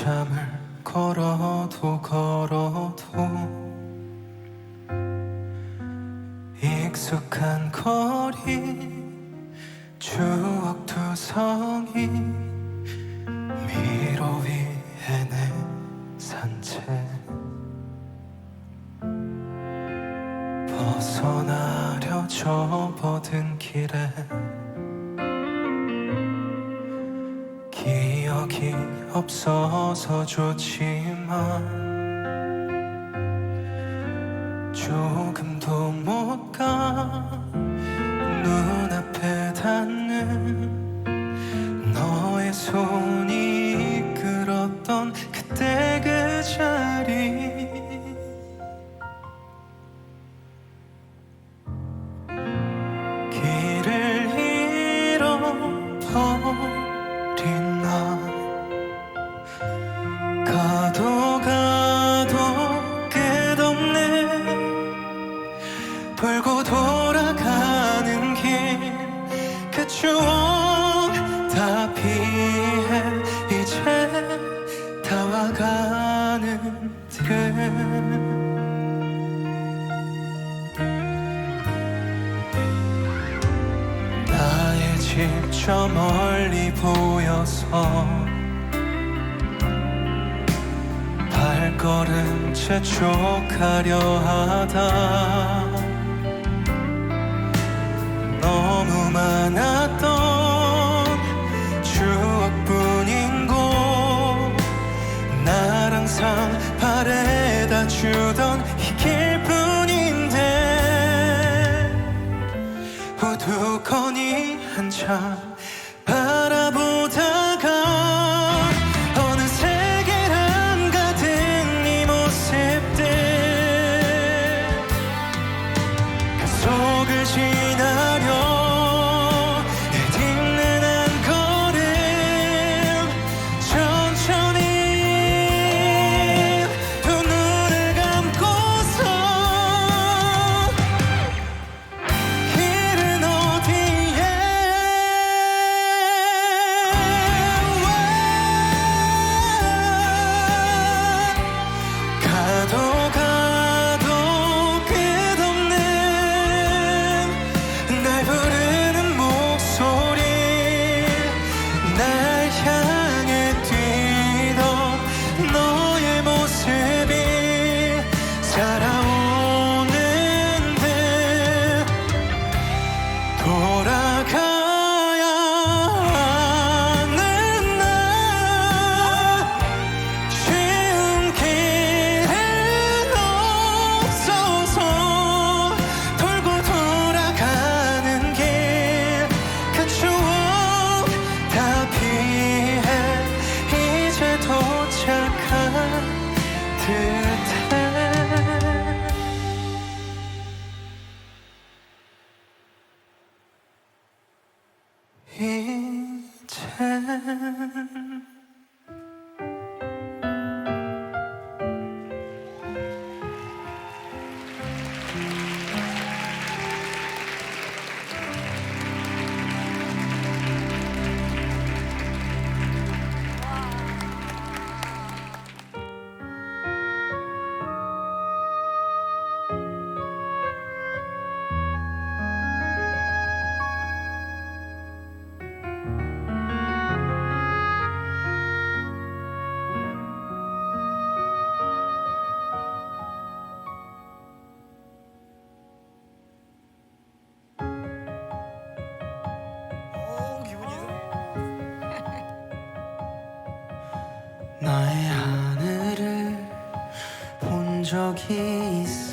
한참을 걸어 없어서 좋지만 조금도 못가. 빛이 저 멀리 보여서 발걸음 재촉하려 하다. 너무 많았던 추억뿐인 곳 나랑 상 바래다 주던 이 길뿐인데 어두거니 唱。kiss.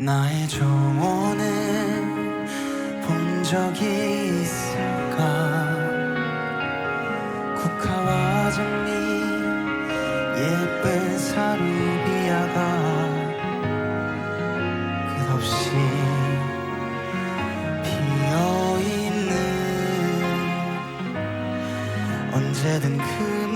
나의 정원을 본 적이 있을까? 국화와 장미 예쁜 사루비아가 끝없이 비어있는 언제든 그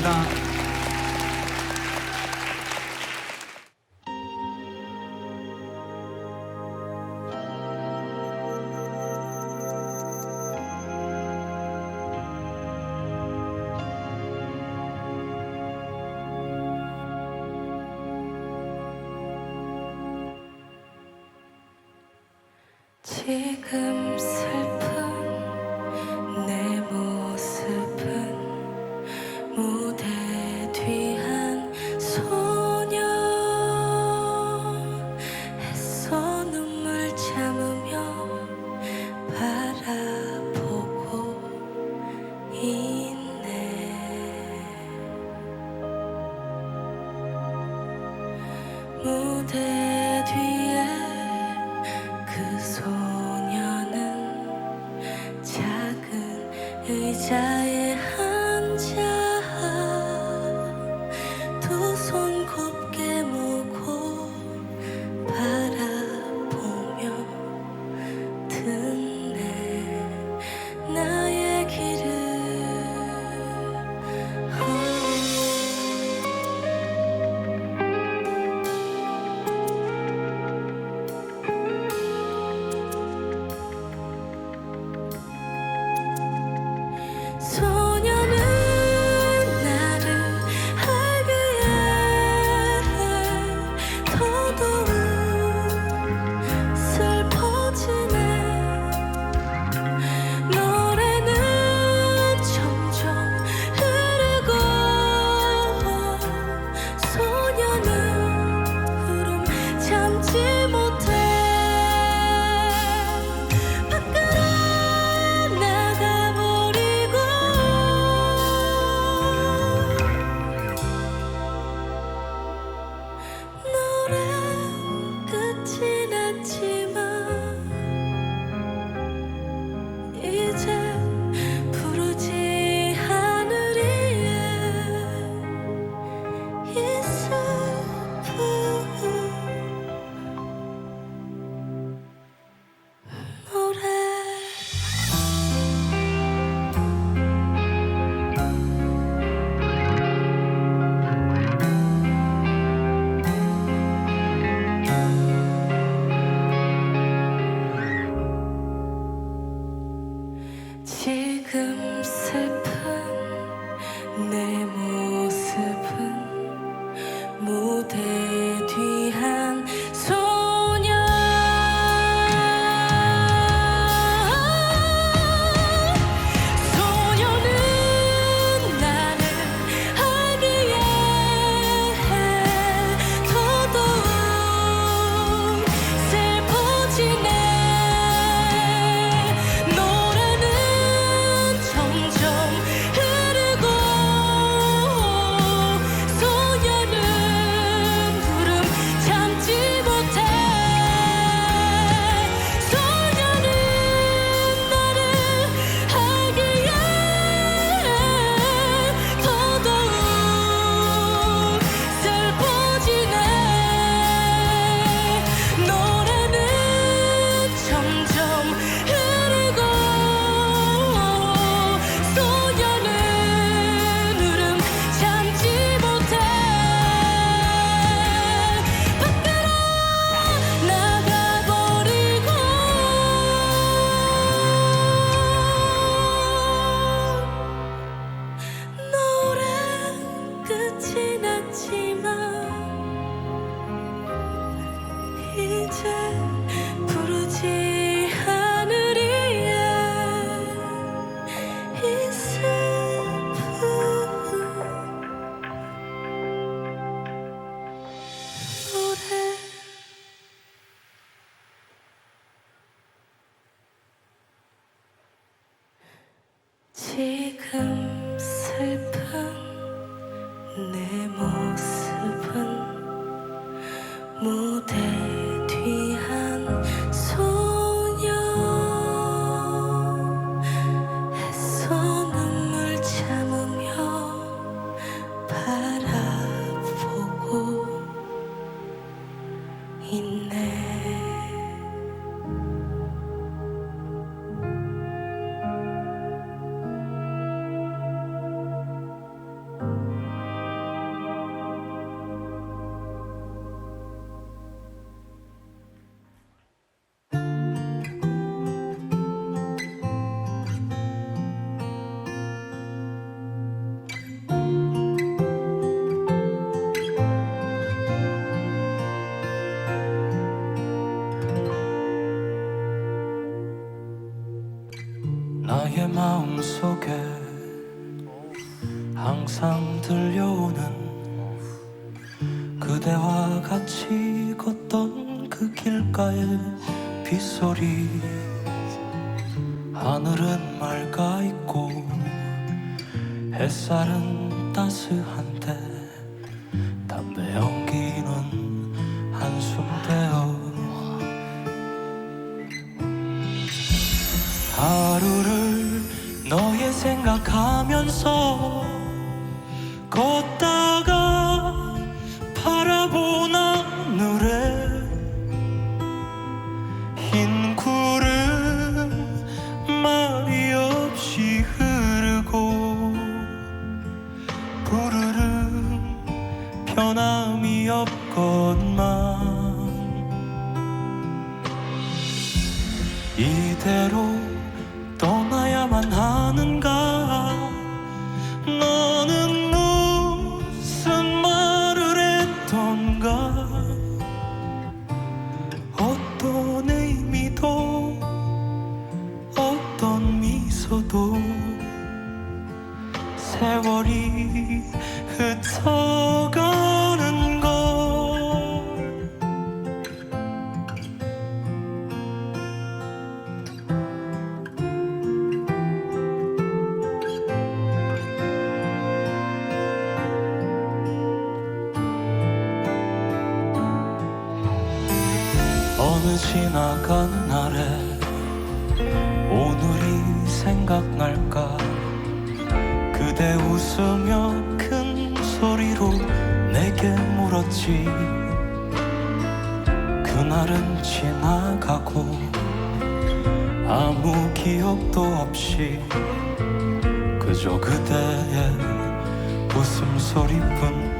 감사합니다. 잘 take them. 속에 항상 들려오는 그대와 같이 걷던 그 길가의 빗소리. 하늘은 맑아 있고 햇살은 따스한데 지나가는 날에 오늘이 생각날까? 그대 웃으며 큰 소리로 내게 물었지. 그날은 지나가고 아무 기억도 없이 그저 그대의 웃음소리뿐.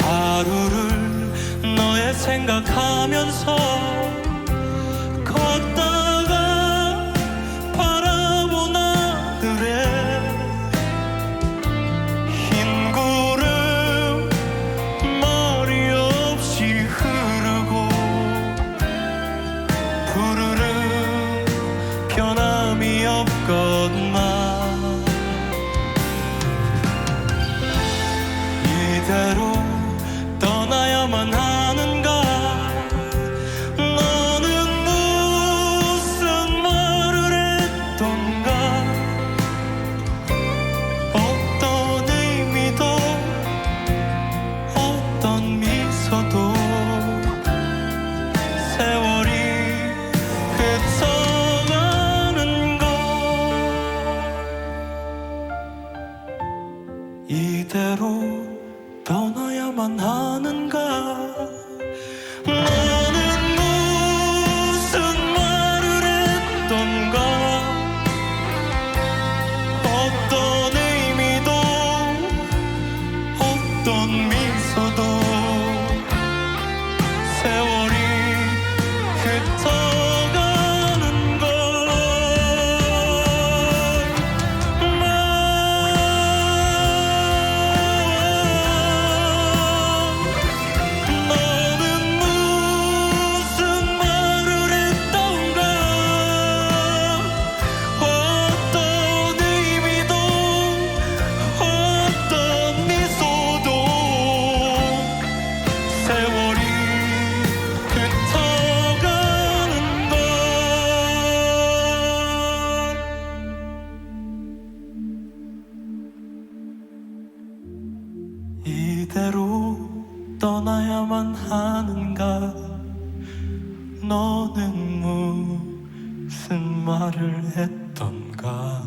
하루를 생각하면서 걷다가 바라본 하늘에 흰 구름 머리 없이 흐르고 푸르른 변함이 없건만 이대로 어 말을 했던가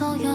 무슨